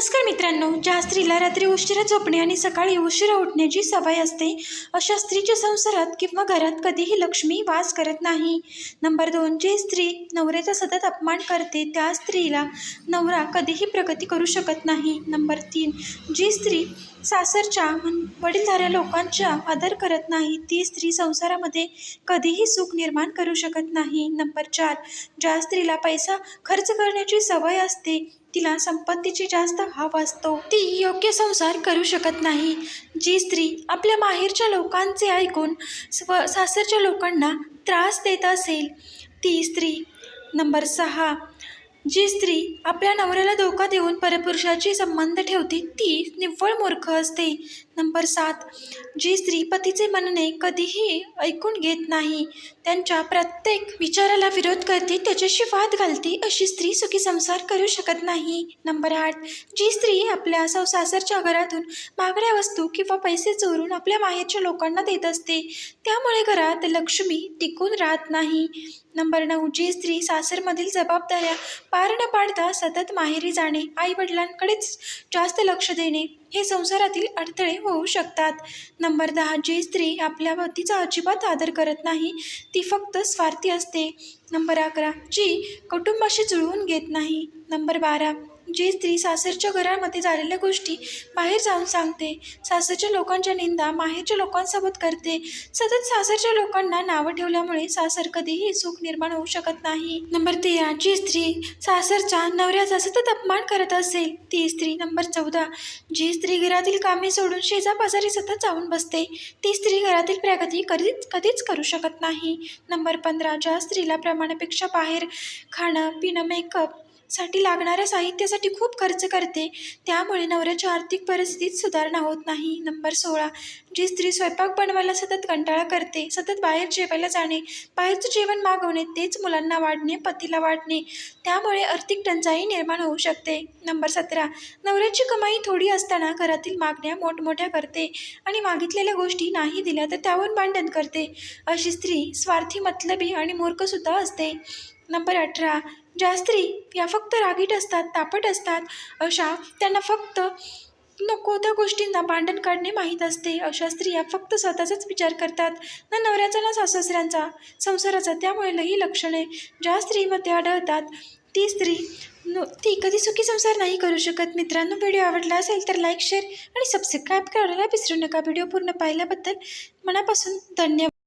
नमस्कार मित्रांनो ज्या स्त्रीला रात्री उशिरा झोपणे आणि सकाळी उशिरा उठण्याची सवय असते अशा स्त्रीच्या संसारात किंवा घरात कधीही लक्ष्मी वास करत नाही. नंबर दोन जी स्त्री नवऱ्याचा सतत अपमान करते त्या स्त्रीला नवरा कधीही प्रगती करू शकत नाही. नंबर तीन जी स्त्री सासरच्या वडीलधाऱ्या लोकांचा आदर करत नाही ती स्त्री संसारामध्ये कधीही सुख निर्माण करू शकत नाही. नंबर चार ज्या स्त्रीला पैसा खर्च करण्याची सवय असते तिला संपत्तीची जास्त हाव असतो. ती योग्य संसार करू शकत नाही. जी स्त्री आपल्या माहेरच्या लोकांचे ऐकून स्व सासरच्या लोकांना त्रास देत असेल ती स्त्री नंबर सहा जी स्त्री आपल्या नवऱ्याला धोका देऊन परपुरुषाची संबंध ठेवते ती निव्वळ मूर्ख असते. नंबर सात. जी स्त्री पतीचे म्हणणे कधीही ऐकून घेत नाही त्यांच्या प्रत्येक विचाराला विरोध करते त्याच्याशी वाद घालते अशी स्त्री सुखी संसार करू शकत नाही. नंबर आठ. जी स्त्री आपल्या सौ सासरच्या घरातून मागण्या वस्तू किंवा पैसे चोरून आपल्या माहेरच्या लोकांना देत असते त्यामुळे घरात लक्ष्मी टिकून राहत नाही. नंबर नऊ जी स्त्री सासरमधील जबाबदाऱ्या पार न पाडता सतत माहेरी जाणे आईवडिलांकडेच जास्त लक्ष देणे हे संसारातील अडथळे होऊ शकतात. नंबर दहा जी स्त्री आपल्या पतीचा अजिबात आदर करत नाही ती फक्त स्वार्थी असते. नंबर अकरा जी कुटुंबाशी जुळवून घेत नाही. नंबर बारा जी स्त्री सासरच्या घरामध्ये झालेल्या गोष्टी बाहेर जाऊन सांगते. सासरच्या लोकांच्या निंदा माहेरच्या लोकांसोबत करते. सतत सासरच्या लोकांना नावं ठेवल्यामुळे सासर कधीही सुख निर्माण होऊ शकत नाही. नंबर तेरा. जी स्त्री सासरच्या नवऱ्याचा सतत अपमान करत असेल ती स्त्री. नंबर चौदा. जी स्त्री घरातील कामे सोडून शेजापाजारी सतत जाऊन बसते ती स्त्री घरातील प्रगती कधीच कधीच करू शकत नाही. नंबर पंधरा. ज्या स्त्रीला प्रमाणापेक्षा बाहेर खाणं पिणं मेकअप साठी लागणाऱ्या साहित्यासाठी खूप खर्च करते. त्यामुळे नवऱ्याच्या आर्थिक परिस्थितीत सुधारणा होत नाही. नंबर सोळा. जी स्त्री स्वयंपाक बनवायला सतत कंटाळा करते सतत बाहेर जेवायला जाणे बाहेरचं जेवण मागवणे तेच मुलांना वाढणे पतीला वाढणे त्यामुळे आर्थिक टंचाई निर्माण होऊ शकते. नंबर सतरा. नवऱ्याची कमाई थोडी असताना घरातील मागण्या मोठमोठ्या करते आणि मागितलेल्या गोष्टी नाही दिल्या तर त्यावर भांडण करते. अशी स्त्री स्वार्थी मतलबी आणि मूर्खसुद्धा असते. नंबर अठरा. ज्या स्त्री या फक्त रागीट असतात तापट असतात अशा त्यांना फक्त नको त्या गोष्टींना भांडण काढणे माहीत असते. अशा स्त्रिया फक्त स्वतःचाच विचार करतात. ना नवऱ्याचा ना सासऱ्यांचा संसाराचा त्यामुळे लई लक्षणे. ज्या स्त्रीमध्ये आढळतात ती स्त्री न ती कधी सुखी संसार नाही करू शकत. मित्रांनो व्हिडिओ आवडला असेल तर लाईक शेअर आणि सबस्क्राईब करायला विसरू नका. व्हिडिओ पूर्ण पाहिल्याबद्दल मनापासून धन्यवाद.